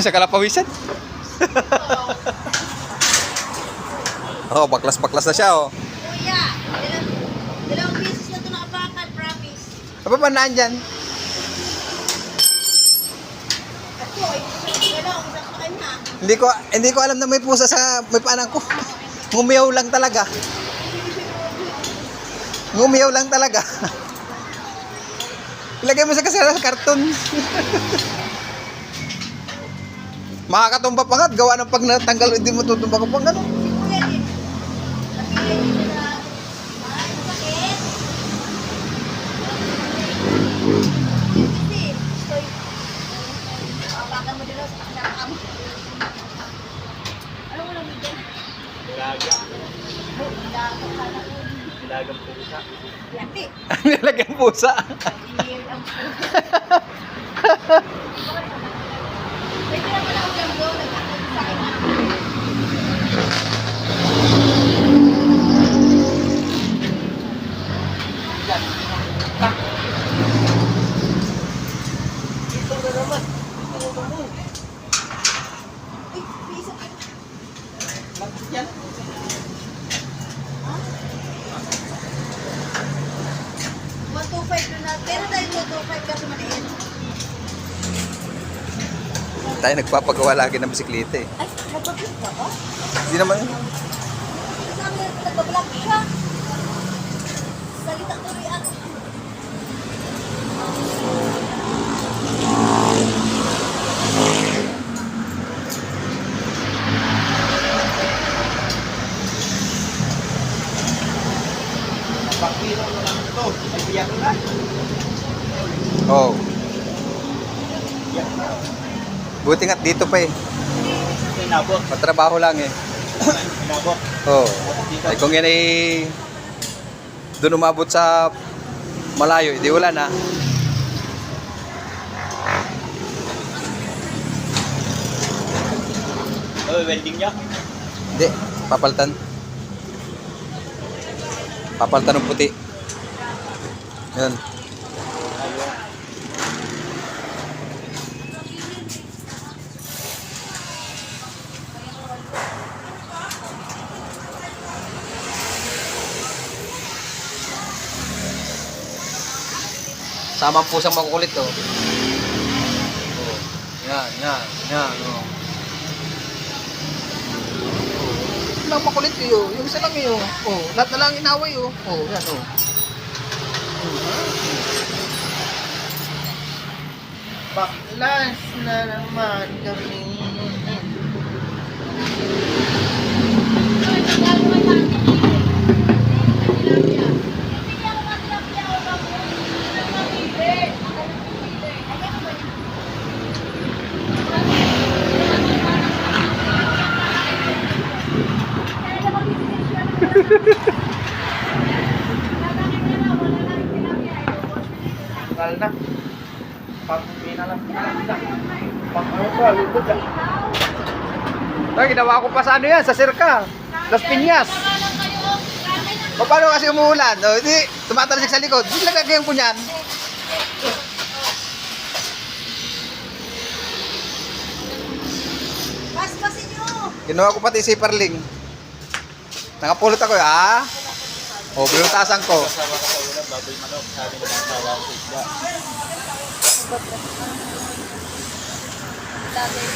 sa kalapawisan. oh, baklas-baklas na siya, oh. Kuya, dalawang, dalawang beses na ito nakabakal, promise. Ano ba nandyan? Ako, dalawang isang kain na. Hindi ko hindi ko alam na may pusa sa may panang ko. Ngumiyaw lang talaga. Ngumiyaw lang talaga. Ilagay mo sa kasi sa karton. Makakatumba pa nga gawa ng pag natanggal hindi mo tutumba ka pang gano'n. Si Kuya din. Napilay dito na, ay, sakit. Hindi, stoy. Apakan mo din ako sa kakam. Ano mo lang bigyan? Ilaga. Oh, ilaga ka na. Ilagang pusa. Yati. Nilagay ang pusa. Iyer ang Pwede naman ako dyan doon, nagkakalit sa akin. Ito na naman. Ano ba mo? Uy, may isa pa. Bakit yan? One, two, five doon na. Pero tayo nagpapagawa lagi ng bisikleta eh. Ay, nagbablog ka? Hindi naman Saan na nagbablog siya? Salita tuloy ako. Bakiro na lang ito. Ay, biyak na. Oh. Buti nga dito pa eh. Inabot. Patrabaho lang eh. Inabot. Oh. Ay kung yan ay doon umabot sa malayo, hindi wala na. Oh, welding niya. Hindi, papaltan. Papaltan ng puti. Yan. Sama ang pusang makukulit to. Oh. Yan, yan, yan. Oh. Oh. Lang makulit yun. Yung isa lang yun. Oh, lahat na lang inaway oh. Oh, yan oh. Baklas na naman kami. Kal na. Pag pinalang Pag ano pa, lupot ah. Ay, ginawa ko pa sa ano yan, sa Sirka. Las Piñas. O, paano kasi umuulan? O, di, tumatalsik sa likod. Hindi lagagayan ko niyan. Ginawa ko pati si Perling. Nakapulot ako, ha? O, binutasan ko. Kasama ka sa ulam, baboy manok. Sabi ng asawa ko sa isda. Dati.